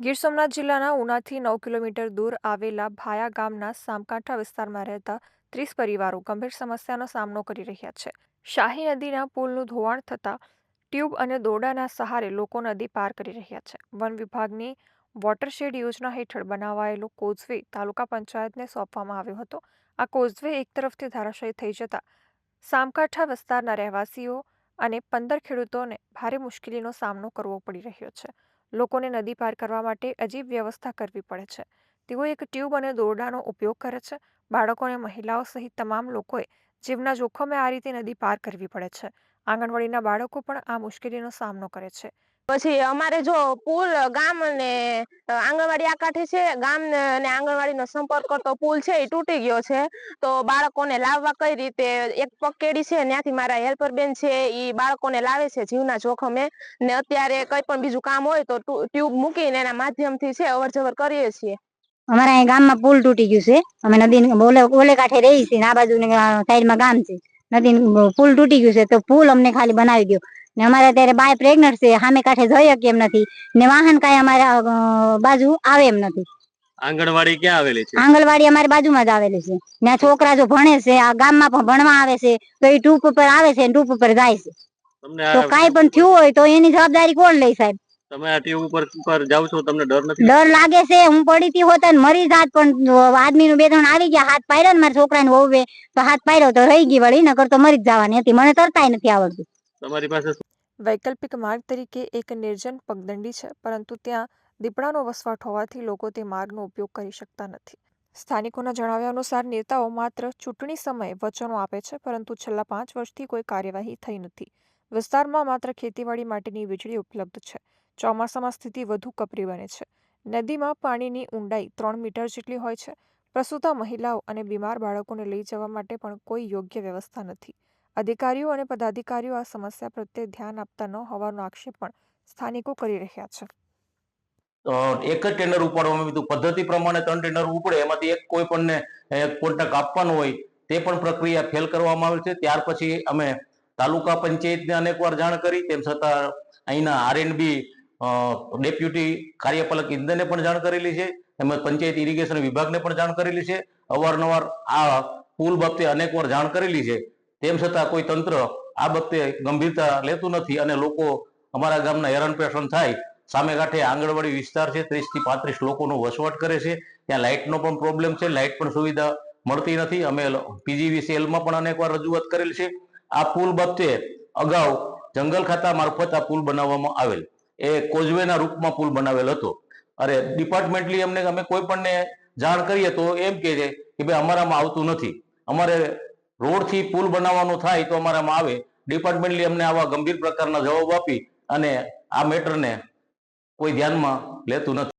ગીર સોમનાથ જિલ્લાના ઉનાથી નવ કિલોમીટર દૂર આવેલા ભાયા ગામના સામકાંઠા વિસ્તારમાં રહેતા ત્રીસ પરિવારો ગંભીર સમસ્યાનો સામનો કરી રહ્યા છે. શાહી નદીના પુલનું ધોવાણ થતાં ટ્યુબ અને દોરડાના સહારે લોકો નદી પાર કરી રહ્યા છે. વન વિભાગની વોટરશેડ યોજના હેઠળ બનાવાયેલો કોઝવે તાલુકા પંચાયતને સોંપવામાં આવ્યો હતો. આ કોઝવે એક તરફથી ધરાશયી થઈ જતા સામકાંઠા વિસ્તારના રહેવાસીઓ અને પંદર ખેડૂતોને ભારે મુશ્કેલીનો સામનો કરવો પડી રહ્યો છે. લોકોને નદી પાર કરવા માટે અજીબ વ્યવસ્થા કરવી પડે છે. તેઓ એક ટ્યુબ અને દોરડાનો ઉપયોગ કરે છે. બાળકો અને મહિલાઓ સહિત તમામ લોકોએ જીવના જોખમે આ રીતે નદી પાર કરવી પડે છે. આંગણવાડીના બાળકો પણ આ મુશ્કેલીનો સામનો કરે છે. પછી અમારે જો પુલ, ગામ ને આંગણવાડી આ કાંઠે છે. ગામ ને, અને આંગણવાડીનો સંપર્ક કરતો પુલ છે, એ તૂટી ગયો છે. તો બાળકોને લાવવા કઈ રીતે, એક પકેડી છે, ત્યાંથી મારા હેલ્પર બેન છે એ બાળકોને લાવે છે જીવના જોખમે. ને અત્યારે કઈ પણ બીજું કામ હોય તો ટ્યુબ મૂકીને એના માધ્યમથી છે અવર જવર કરીએ છીએ. અમારા અહીં ગામમાં પુલ તૂટી ગયું છે. અમે નદી ઓલે ઓલે કાંઠે રહી છીએ આ બાજુ સાઈડમાં ગામ છે. નદી, પુલ તૂટી ગયું છે, તો પુલ અમને ખાલી બનાવી દો ને અમારે અત્યારે બાય પ્રેગ્નન્ટ છે સામે કાંઠે જઈ શકીએ એમ નથી. ને વાહન કાંઈ અમારા બાજુ આવે એમ નથી. આંગણવાડી ક્યાં આવેલી છે? આંગણવાડી અમારી બાજુમાં જ આવેલી છે. ને છોકરા જો ભણે છે આ ગામમાં પણ ભણવા આવે છે તો એ ટૂપ ઉપર આવે છે ટૂપ ઉપર જાય છે. તો કાંઈ પણ થયું હોય તો એની જવાબદારી કોણ લે સાહેબ? તમે આ ટ્યુબ ઉપર ઉપર જાવ છો તમને ડર નથી ડર લાગે છે હું પડી હતી હોત ને મરી જાત પણ આદમી નું બે ત્રણ આવી ગયા હાથ પાડ્યો ને મારા છોકરાને વહુ તો હાથ પાડ્યો તો રહી ગઈ વળી નકર તો મરી જ જવાની હતી. મને તરતાય નથી આવડતું. તમારી પાસે વૈકલ્પિક માર્ગ તરીકે એક નિર્જન પગદંડી છે, પરંતુ ત્યાં દીપડાનો વસવાટ હોવાથી લોકો તે માર્ગનો ઉપયોગ કરી શકતા નથી. સ્થાનિકોના જણાવ્યા અનુસાર, નેતાઓ માત્ર ચૂંટણી સમયે વચનો આપે છે, પરંતુ છેલ્લા પાંચ વર્ષથી કોઈ કાર્યવાહી થઈ નથી. વિસ્તારમાં માત્ર ખેતીવાડી માટેની વીજળી ઉપલબ્ધ છે. ચોમાસામાં સ્થિતિ વધુ કપરી બને છે. નદીમાં પાણીની ઊંડાઈ ત્રણ મીટર જેટલી હોય છે. પ્રસૂતા મહિલાઓ અને બીમાર બાળકોને લઈ જવા માટે પણ કોઈ યોગ્ય વ્યવસ્થા નથી. અધિકારીઓ અને પદાધિકારીઓ આ સમસ્યા પ્રત્યે ધ્યાન આપતા ન હોવાનો આક્ષેપ પણ સ્થાનિકો કરી રહ્યા છે. એક જ ટેન્ડર ઉપાડવામાં હતું પદ્ધતિ પ્રમાણે ત્રણ ટેન્ડર ઉપડે, એમાંથી એક કોઈ પણ કોન્ટ્રાક્ટ આપવાનો હોય, તે પણ પ્રક્રિયા ફેલ કરવામાં આવે છે. ત્યાર પછી અમે તાલુકા પંચાયતને અનેકવાર જાણ કરી. તેમ છતાં અહીંના આરએનબી ડેપ્યુટી કાર્યપાલક ઇજનેરને પણ જાણ કરેલી છે. તેમજ પંચાયત ઇરિગેશન વિભાગને પણ જાણ કરેલી છે. અવારનવાર આ પુલ બાબતે અનેકવાર જાણ કરેલી છે. તેમ છતાં કોઈ તંત્ર આ બાબતે ગંભીરતા લેતું નથી અને લોકો અમારા ગામના હેરાન પરેશાન થાય. સામે કાંઠે આંગણવાડી વિસ્તાર છે, ત્રીસથી પાંત્રીસ લોકોનો વસવાટ કરે છે. ત્યાં લાઇટનો પણ પ્રોબ્લેમ છે, લાઇટ પણ સુવિધા મળતી નથી. અમે પીજીવીસીએલમાં પણ અનેકવાર રજૂઆત કરેલ છે. આ પુલ બાબતે અગાઉ જંગલ ખાતા મારફત આ પુલ બનાવવામાં આવેલ. એ કોઝવેના રૂપમાં પુલ બનાવેલ હતો. અરે, ડિપાર્ટમેન્ટલી અમને, અમે કોઈ પણને જાણ કરીએ તો એમ કહે છે કે ભાઈ અમારામાં આવતું નથી. અમારે રોડથી પુલ બનાવવાનો થાય તો અમારામાં આવે. ડિપાર્ટમેન્ટલી અમને આવા ગંભીર પ્રકારના જવાબ આપી અને આ મેટરને કોઈ ધ્યાનમાં લેતું નથી.